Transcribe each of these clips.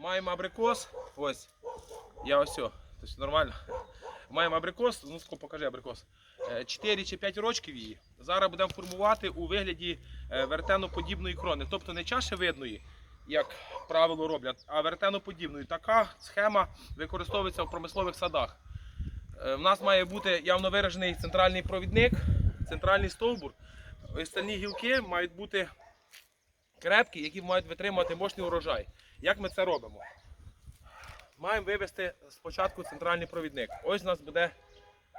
маємо абрикос. Ось. Я ось. Тобто нормально. Маємо абрикос, ну ско, покажи абрикос. 4 чи 5 рочків її. Зараз будемо формувати у вигляді е, вертеноподібної крони. Тобто не чашевидної, як правило роблять, а вертеноподібної. Така схема використовується в промислових садах. Е, В нас має бути явно виражений центральний провідник, центральний стовбур. Остальні гілки мають бути крепкі, які мають витримувати мощний урожай. Як ми це робимо? Маємо вивести спочатку центральний провідник. Ось у нас буде,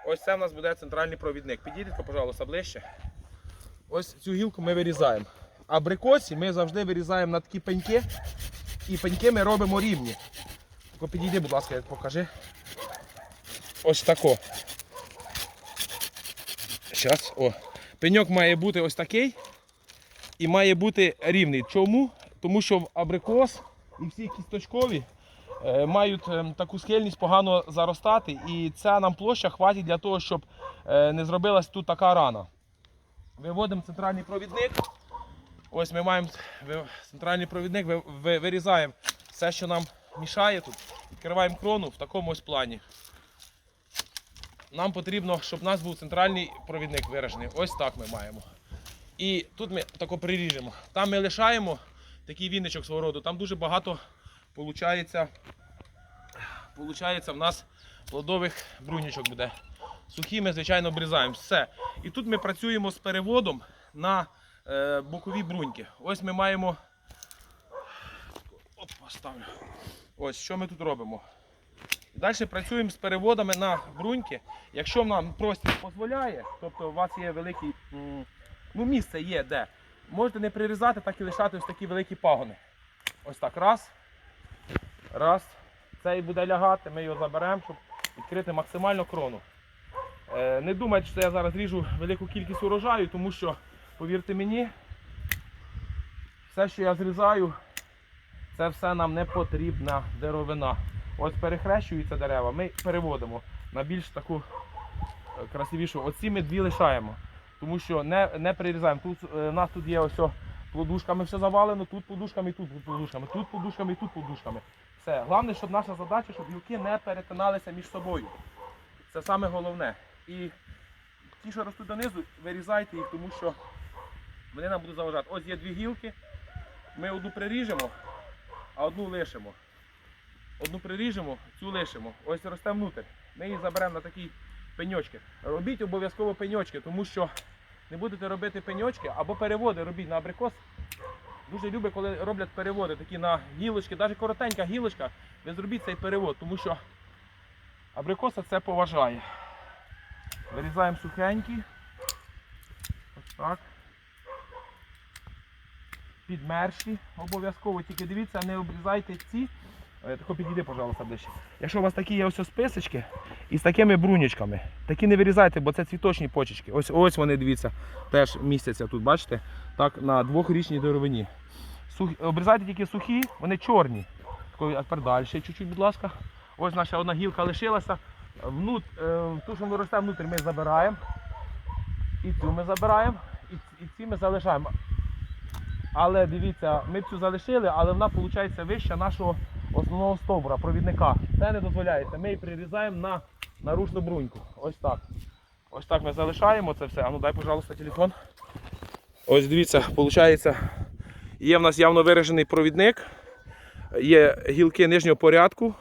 ось це у нас буде центральний провідник. Підійдіть, пожалуйста, ближче. Ось цю гілку ми вирізаємо. Абрикосі ми завжди вирізаємо на такі пеньки. І пеньки ми робимо рівні. Тако підійди, будь ласка, як покажи. Ось тако. Щас, о. Пеньок має бути ось такий і має бути рівний. Чому? Тому що в абрикос і всі кісточкові е, мають е, таку схильність погано заростати, і ця нам площа хватить для того, щоб е, не зробилась тут така рана. Виводимо центральний провідник. Ось ми маємо центральний провідник, ви- ви- вирізаємо все, що нам мішає тут. Відкриваємо крону в такому ось плані. Нам потрібно, щоб у нас був центральний провідник виражений. Ось так ми маємо. І тут ми тако приріжемо. Там ми лишаємо такий вінничок свого роду. Там дуже багато получається, в нас плодових брунічок буде. Сухі ми, звичайно, обрізаємо. Все. І тут ми працюємо з переводом на е, бокові бруньки. Ось ми маємо. Оп, поставлю. Ось що ми тут робимо. Далі працюємо з переводами на бруньки. Якщо нам простір дозволяє, тобто у вас є великий ну, місце є де. Можете не прирізати, так і лишати ось такі великі пагони. Ось так. Раз. Раз. Цей буде лягати, ми його заберемо, щоб відкрити максимально крону. Е, не думайте, що я зараз ріжу велику кількість урожаю, тому що, повірте мені, все, що я зрізаю, це все нам не потрібна деревина. Ось перехрещуються дерева, ми переводимо на більш таку е, красивішу. Оці ми дві лишаємо, тому що не, не прирізаємо. Тут, е, у нас тут є ось о, плодушками все завалено, тут плодушками, тут плодушками, тут плодушками і тут плодушками. Все. Головне, щоб наша задача, щоб гілки не перетиналися між собою. Це саме головне. І ті, що ростуть донизу, вирізайте їх, тому що вони нам будуть заважати. Ось є дві гілки, ми одну приріжемо, а одну лишимо. Одну приріжемо, цю лишимо. Ось росте внутрь. Ми її заберемо на такі пеньочки. Робіть обов'язково пеньочки, тому що не будете робити пеньочки або переводи робіть на абрикос. Дуже люблю, коли роблять переводи такі на гілочки, навіть коротенька гілочка, ви зробіть цей перевод, тому що абрикоса це поважає. Вирізаємо сухенькі. Ось так. Підмерші обов'язково. Тільки дивіться, не обрізайте ці. Е, Тако підійди, пожалуйста, ближче. Якщо у вас такі є ось списочки із такими брунічками, такі не вирізайте, бо це цвіточні почечки. Ось ось вони, дивіться, теж містяться тут, бачите? Так, на двохрічній деревині. Сух... Обрізайте тільки сухі, вони чорні. А тепер далі, чуть-чуть, будь ласка. Ось наша одна гілка лишилася. Внут, е, ту, що росте внутрі, ми забираємо. І цю ми забираємо, і, і ці ми залишаємо. Але дивіться, ми цю залишили, але вона виходить вища нашого основного стовбура, провідника. Це не дозволяється. Ми її прирізаємо на наружну бруньку. Ось так. Ось так ми залишаємо це все. А ну дай, пожалуйста, телефон. Ось дивіться, виходить, є в нас явно виражений провідник, є гілки нижнього порядку.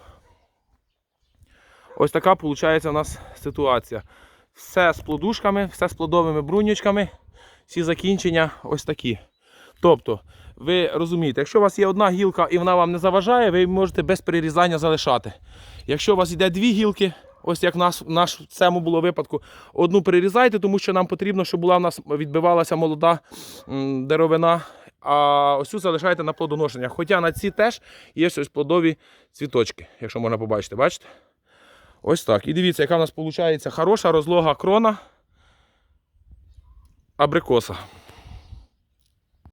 Ось така виходить у нас ситуація. Все з плодушками, все з плодовими бруньочками, всі закінчення ось такі. Тобто, ви розумієте, якщо у вас є одна гілка і вона вам не заважає, ви можете без перерізання залишати. Якщо у вас йде дві гілки, ось як в нас, наш, в цьому було випадку, одну перерізайте, тому що нам потрібно, щоб була в нас відбивалася молода деревина, а ось цю залишайте на плодоношення. Хоча на ці теж є ось плодові цвіточки, якщо можна побачити, бачите? Ось так. І дивіться, яка в нас виходить хороша розлога крона абрикоса.